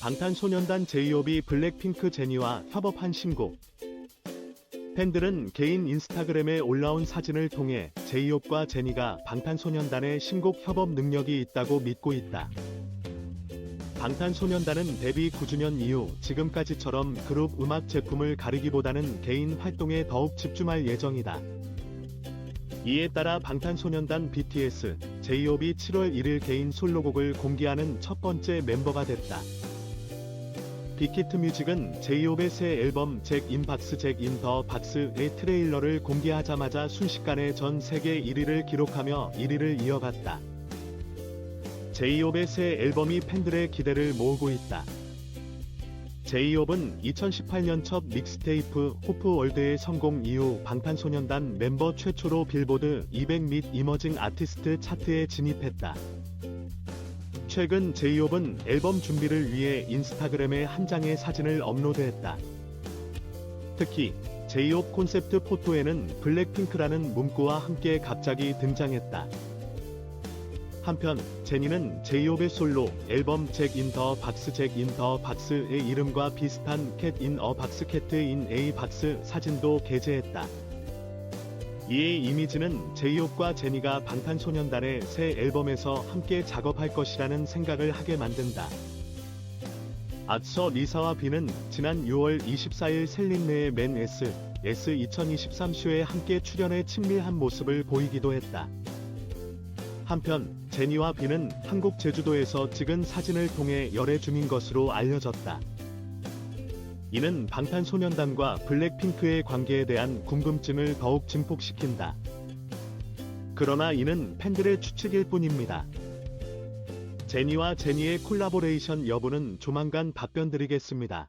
방탄소년단 제이홉이 블랙핑크 제니와 협업한 신곡. 팬들은 개인 인스타그램에 올라온 사진을 통해 제이홉과 제니가 방탄소년단의 신곡 협업 능력이 있다고 믿고 있다. 방탄소년단은 데뷔 9주년 이후 지금까지처럼 그룹 음악 제품을 가리기보다는 개인 활동에 더욱 집중할 예정이다. 이에 따라 방탄소년단 BTS, 제이홉이 7월 1일 개인 솔로곡을 공개하는 첫 번째 멤버가 됐다. 빅히트 뮤직은 제이홉의 새 앨범 잭 인 박스 잭 인 더 박스의 트레일러를 공개하자마자 순식간에 전 세계 1위를 기록하며 1위를 이어갔다. 제이홉의 새 앨범이 팬들의 기대를 모으고 있다. 제이홉은 2018년 첫 믹스테이프 호프 월드의 성공 이후 방탄소년단 멤버 최초로 빌보드 200 및 이머징 아티스트 차트에 진입했다. 최근 제이홉은 앨범 준비를 위해 인스타그램에 한 장의 사진을 업로드했다. 특히 제이홉 콘셉트 포토에는 블랙핑크라는 문구와 함께 갑자기 등장했다. 한편 제니는 제이홉의 솔로 앨범 잭 인 더 박스 잭 인 더 박스의 이름과 비슷한 캣 인 어 박스 캣인 A 박스 사진도 게재했다. 이에 이미지는 제이홉과 제니가 방탄소년단의 새 앨범에서 함께 작업할 것이라는 생각을 하게 만든다. 앞서 리사와 비는 지난 6월 24일 셀린네의 맨 S, S 2023 쇼에 함께 출연해 친밀한 모습을 보이기도 했다. 한편 제니와 비는 한국 제주도에서 찍은 사진을 통해 열애 중인 것으로 알려졌다. 이는 방탄소년단과 블랙핑크의 관계에 대한 궁금증을 더욱 증폭시킨다. 그러나 이는 팬들의 추측일 뿐입니다. 제니와 제니의 콜라보레이션 여부는 조만간 답변드리겠습니다.